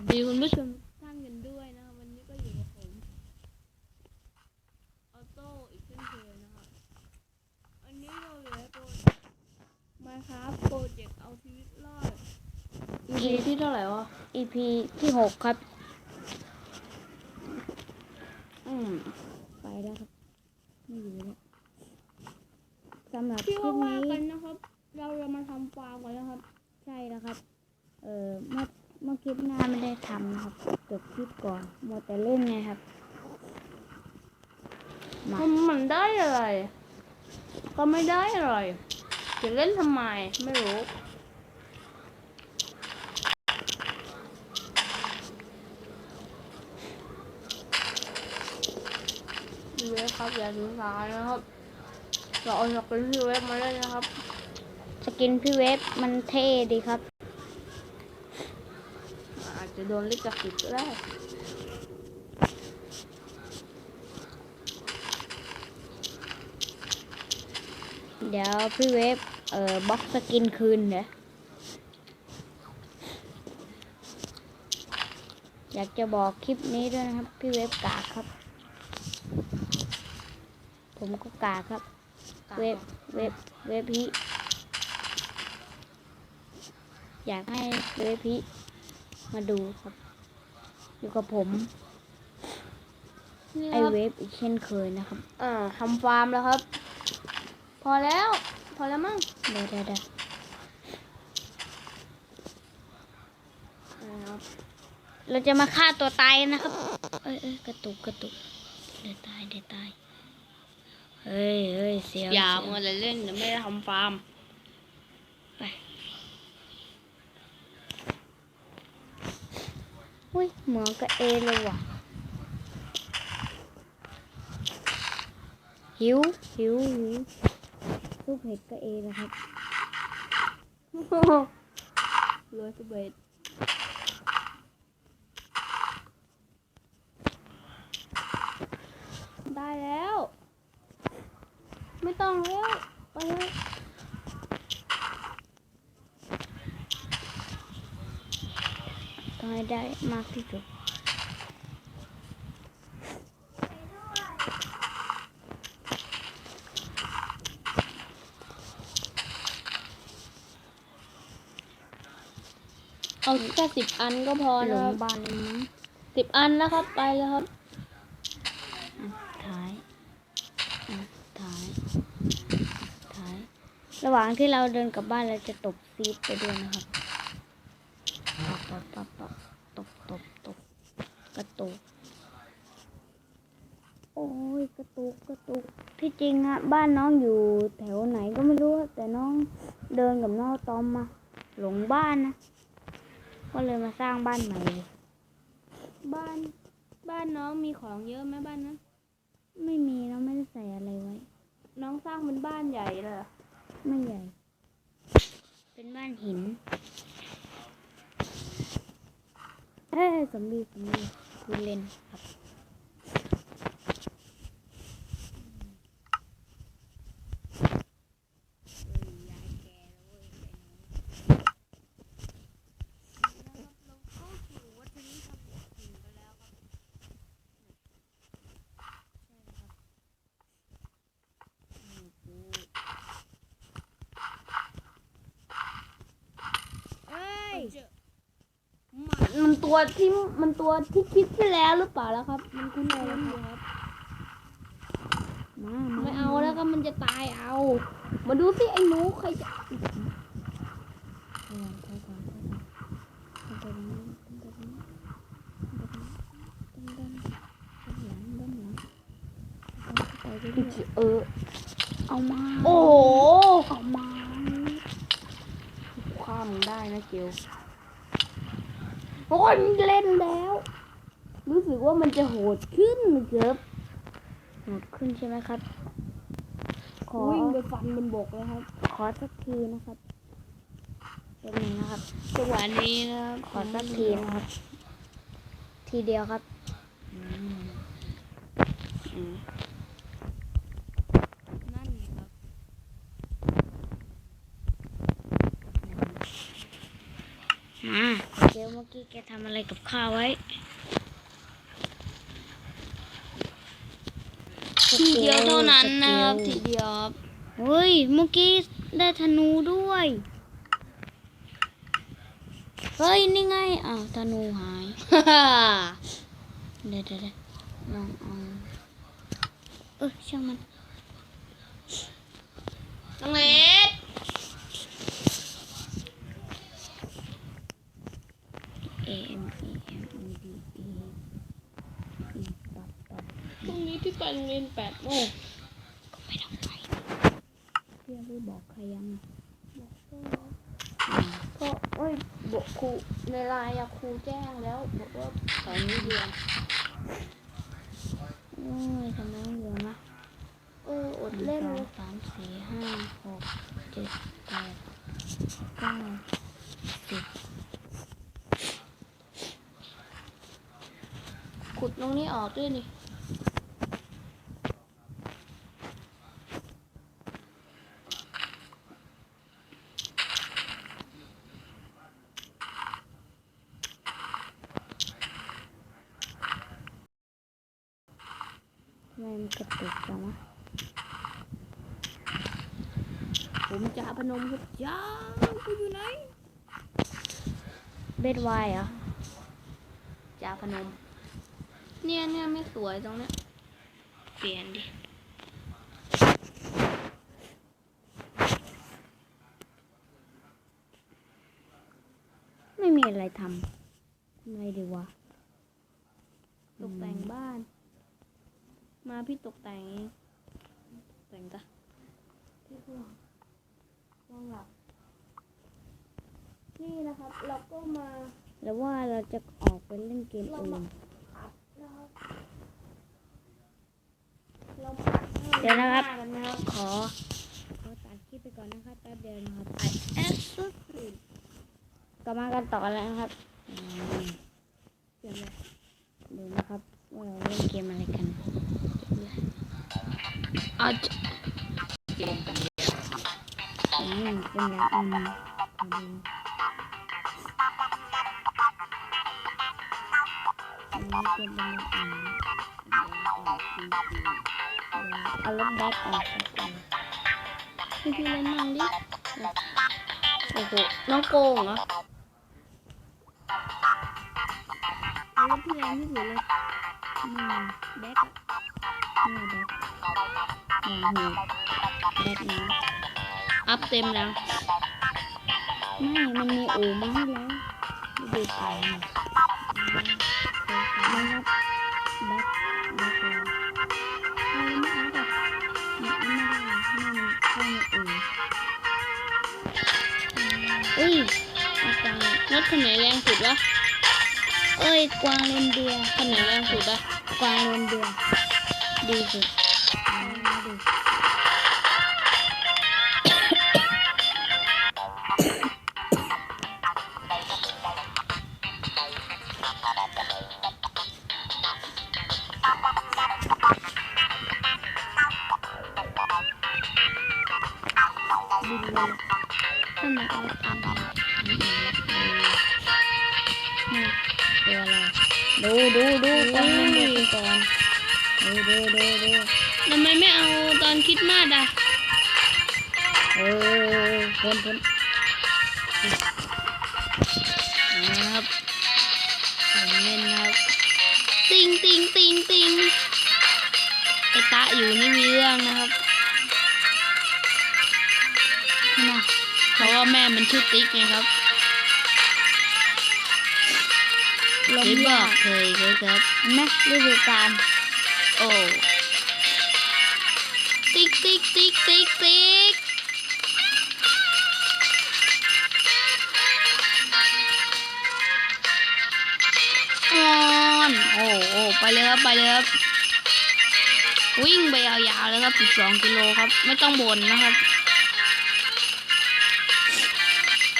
สดีคุณผู้ชมทุกท่านกันด้วยนะครับวันนี้ก็อยู่กับผมออโต้อีกเช่นเคยนะครับอันนี้เราเหลือโปรมาครับโปรเจกต์เอาชีวิตรอด EP ที่เท่าไหร่วะ EP ที่หกครับ อืมไปแล้วครับไม่อยู่แล้วสำหรับคที่ลิปว่าว่านี้ กันนะครับ เราจะมาทำฟาร์มกันแล้วครับ ใช่แล้วครับ เออเมื่อ เมื่อคลิปหน้าไม่ได้ทำนะครับจบคลิปก่อนมัวแต่เล่นไงครับมา มันได้อะไร ก็ไม่ได้อะไร จะเล่นทำไมไม่รู้พี่เวฟครับอย่าถือสายนะครับเราเอาจากเป็นพี่เวฟมาเล่นนะครับ สกินพี่เวฟมันเท่ดีครับอา จจะโดนลิขสิทธิ์ก็ได้เดี๋ยวพี่เวฟเอ่อบล็อกสกินคืนเดี๋ยวอยากจะบอกคลิปนี้ด้วยนะครับ พี่เวฟกากครับ ผมก็กากครับ เวฟเวฟเวฟพี่อยากให้เวฟพี่ มาดูครับ อยู่กับผม นี่ไอครับเวฟอีกเช่นเคยนะครับอ่าทำฟาร์มแล้วครับ พอแล้ว พอแล้วมั้งเดี๋ยวเดี๋ยวเดี๋ยวอ่าครับเราจะมาฆ่าตัวตายนะครับ เอ้ยเอ้ยกระตุกกระตุกเดี๋ยวตายเดี๋ยวตาย เฮ้ยเฮ้ยเสียวอย่าเสีมัยววแต่เล่นเดี๋ยวไม่ได้ทำฟาร์ม ไป อุ้ยเหมือนกับเอเลยว่ะ หิวหิวหิวซุปเห็ดก็เอแล้วครับรวยสุเบ็ดได้แล้ว ไม่ต้องแล้ว ไปเลย ต้องให้ ได้มากที่สุดเอาแค่สิบอันก็พอหลนะคงรับบ้านเลยมั้งสิบอันนะครับไปเลยครับอะท้ายอะท้ายท้าย ระหว่างที่เราเดินกลับบ้านเราจะตบซีดไปด้วยนะครับตบตบตบตบตบตบก ระตุก โอ้ยกระตุกกระตุก ที่จริงอะบ้านน้องอยู่แถวไหนก็ไม่รู้อะแต่น้องเดินกับน้องตอมมา หลงบ้านนะ ก็เลยมาสร้างบ้านใหม่เลยบ้านบ้านน้องมีของเยอะไหมบ้านนั้น ไม่มีน้องไม่ได้ใส่อะไรไว้ น้องสร้างเป็นบ้านใหญ่เลยเหรอไม่ใหญ่ เป็นบ้านหินเอ้ยสมบีส มบีคุณเล่นครับ เอ้ยมัน ตัวที่มันตัวที่คิดไปแล้วหรือเปล่าแล้วครับ มันคุ้นเลยครับมไม่เอาแล้วก็มันจะตายเอา มาดูสิไอ้หนูใครจะเออเอาไปตรงนี้เอาไปตรงนี้เอาไมา โอ้เอามาข้ามได้นะเกล โอ้ยมันเล่นแล้ว รู้สึกว่ามันจะโหดขึ้นเกือบหมดขึ้นใช่ไหมครับ ขอวิ่งไปฟันบนบกเลยครับ ขอสักทีนะครับเป็นหนึ่งนะครับจังหวะนี้นะครับขอสักทีนะครับ ทีเดียวครับ อืมนั่นไงครับ มา เดี๋ยวเมื่อกี้แกทำอะไรกับข้าวไว้ทีเดียวเท่านั้นนะครับทีเดียวครับเฮ้ยเมื่อกี้ได้ธนูด้วย เฮ้ยนี่ไงอ้าวธนูหายเดี๋ยวเดี๋ยวเดี๋ยวลองเอาเออช่างมันน้องเล็ก A M E M E D E E ตับตับพรุ่งนี้พี่ไปโรงเรียนแปดโมงก็ไม่ต้องไปเพื่อนไปบอกใครยังอะก็เอ้ยบอกครูในไลน์อะครูแจ้งแล้วบอกว่าสอนนี้เรียนโอ้ยทำไมเยอะนะเอออดเล่นเลยสามสี่ห้าหกเจ็ดแปดเก้าสิบ ขุดตรงนี้ออกด้วยนี่ทำไมมันกระตุกจังวะผมจะพนมครับจ้ากูอยู่ไหน เบดไวน์เหรอจ่าพนม เนี่ยเนี่ยไม่สวยตรงเนี้ยเปลี่ยนดิไม่มีอะไรทำทำอะไรดีวะตกแต่งบ้าน มาพี่ตกแต่งเองตกแต่งจ้ะที่ห้องห้องหลับนี่นะครับ เราก็มา แล้วว่าเราจะออกไปเล่นเกมอื่น ผัดนะครับเราผัดให้ เดี๋ยวนะครับหากันนะครับ ขอขอตัดคลิปไปก่อนนะครับแป๊บเดียวนะครับแอปสุดกลับมากันต่อแล้วนะครับอืมเปลี่ยนเลยดูนะครับว่าเราเล่นเกมอะไรกันอาจอืมเป็นอย่างอื่นมาดูอันนี้เป็นแบบอื่น เอารถแบ็คออกก่อนพี่พี่เล่นมั่งดิโอ้โหน้องโกงเหรอเอารถพี่แรงที่สุดเลยนี่แบ็คอะนี่แบ็คนี่นี่แบ็คนี้อัพเต็มแล้วไม่มันมีอู่มาให้แล้วดูไปนะครับ รถคันไหนแรงสุดวะเอ้ยกวางเรนเดียร์คันไหนแรงสุดอะกวางเรนเดียร์ดีสุด พ้นพ้นนะครับผมเล่นนะครับ ติงติงติงติงไอตะอยู่นี่มีเรื่องนะครับทำไมเพราะว่าแม่มันชื่อติ๊กไงครับลมเคยบยาอกกเคยเคยครับเห็นไหมฤดูกาลโอ้ติ๊กติ๊กติ๊กติ๊กติ๊ก อนโอ้โอ้ไปเลยครับไปเลยครับวิ่งไปยาวๆเลยครับ 12 กิโลครับ ไม่ต้องบ่นนะครับ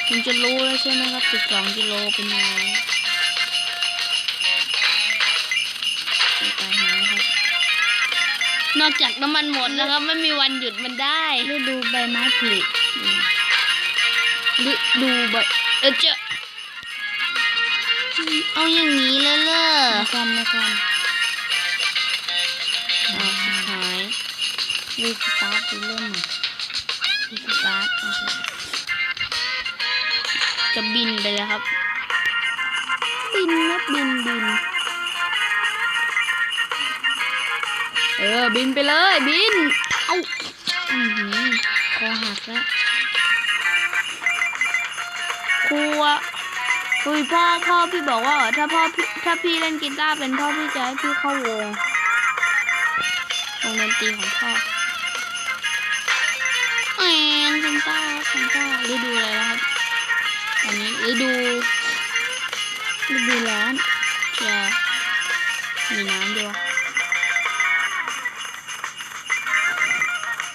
คุณจะรู้แล้วใช่ไหมครับ 12 กิโลเป็นยังไงไปหาครับนอกจากน้ำมันหมดนะครับ ไม่มีวันหยุดมันได้ฤดูใบไม้ผลิฤดูใบเออเจอ เอาอย่างนี้เลยเหรอไม่คำไม่คอ้าวชิบหายำรีสตาร์ทไปเล่นพี่สตาร์ทโอเคจะบินไปเลยครับ บินนะบินบินเออ บินไปเลย บิน เอ้าอือหือคอหักแล้วครูอะ คุยพ่อพ่อพี่บอกว่าถ้าพ่อพี่ถ้าพี่เล่นกีตาร์เป็นพ่อพี่จะให้พี่เข้าวงวงดนตรีของพ่อแอนซันต้าซันต้าฤดูอะไรนะครับตอนนี้ฤดูฤดูร้อนจะมีน้ำด้วย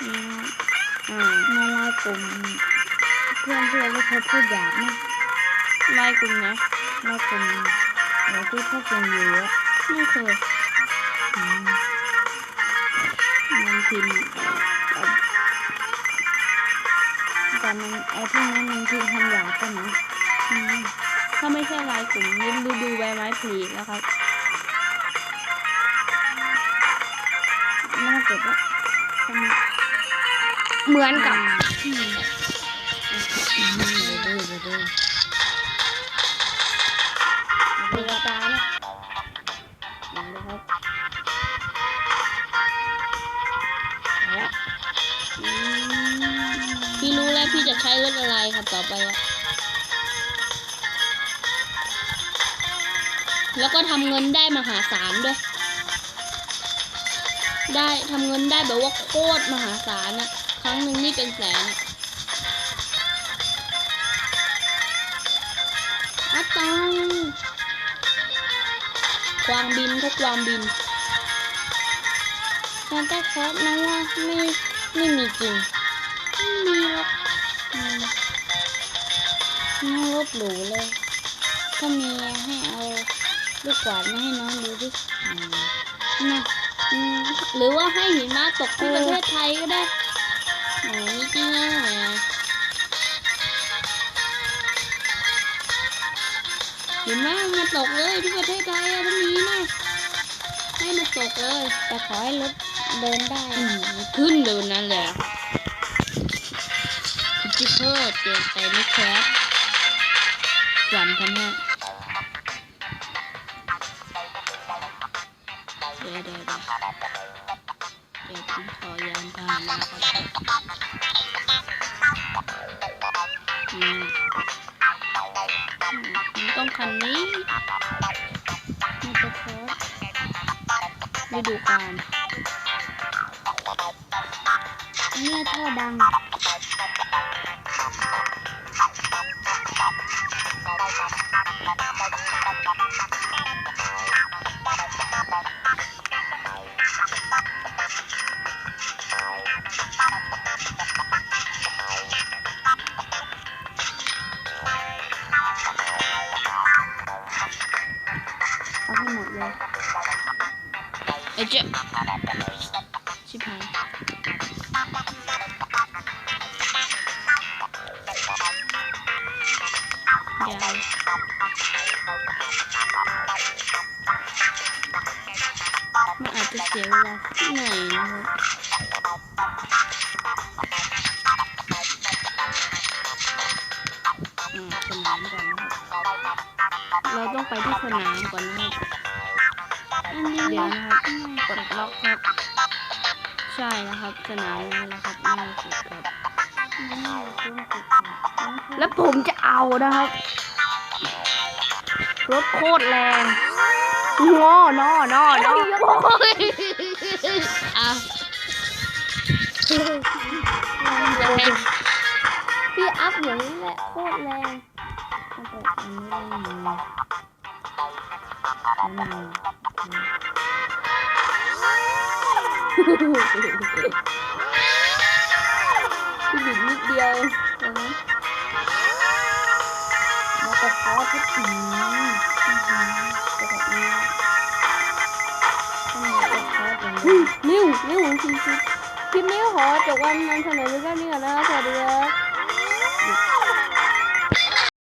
อืมอ่ามาไล่กลุ่มเพื่อนเพื่อนที่เขาพูดหยาบนะ ไล่กลุ่มนะไล่กลุ่มเดี๋ยวที่เขากินอยู่อะไม่เคยอืมมันพิมพ์แต่มันไอ้พวกนั้นมันคือคำหยาบกันนะถ้าไม่ใช่ไล่กลุ่มนี่ฤดูใบไม้ผลิแล้วครับน่าเกิดว่าเหมือนกับ อืมอืมานะเดี๋ยวนะครับเอาละอืมพี่รู้แล้วพี่จะใช้รถอะไรครับต่อไปอะแล้วก็ทำเงินได้มหาศาลด้วย ได้ทำเงินได้แบบว่าโคตรมหาศาลอะครั้งหนึ่งนี่เป็นแสนอะ วามบินทุกความบินซานต้าคลอสนะว่าไม่ไม่มีจริง ไม่มีหรอกอืมน่าลบหลู่เลยถ้ามีให้เอาลูกกวาดมาให้น้องดูดิอืมนะหรือว่าให้หิมะตกที่ประเทศไทยก็ได้โอ้ยจริงอะ หิมะมาตกเลยที่ประเทศไทยอะถ้ามีนะให้มาตกเลย แต่ขอให้รถเดินได้อืมขึ้นเดินนั่นแหละคิดที่เพิ่มเจนไปไม่แคสสามพันห้า เนี่ยท่อดังเอาให้หมดเลยเอเจ๊ ชิบหายยาวมันอาจจะเสียเวลาสักหน่อยนะครับอืมสนามก่อนนะครับเราต้องไปที่สนามก่อนนะครับอันนี้เดี๋ยวนะครับกดล็อกครับ ใช่นะครับสนามนี้นะครับง่สุดครับ แล้วผมจะเอานะครับ รถโคตรแรงงอนอนอนออะพี่อัพอย่างนี้แหละโคตรแรงอันนี้ได้ไพี่บิดนิดเดียวนไหมมาตะคอทุกทีอื้อหือจะแบบนี้ต้องมาตะคออย่างนี้นิ้วนิ้วจริงๆคลิปนี้ขอจบวันนำเสนอเรื่องนี้ก่อนนะครับสวัสดีครับ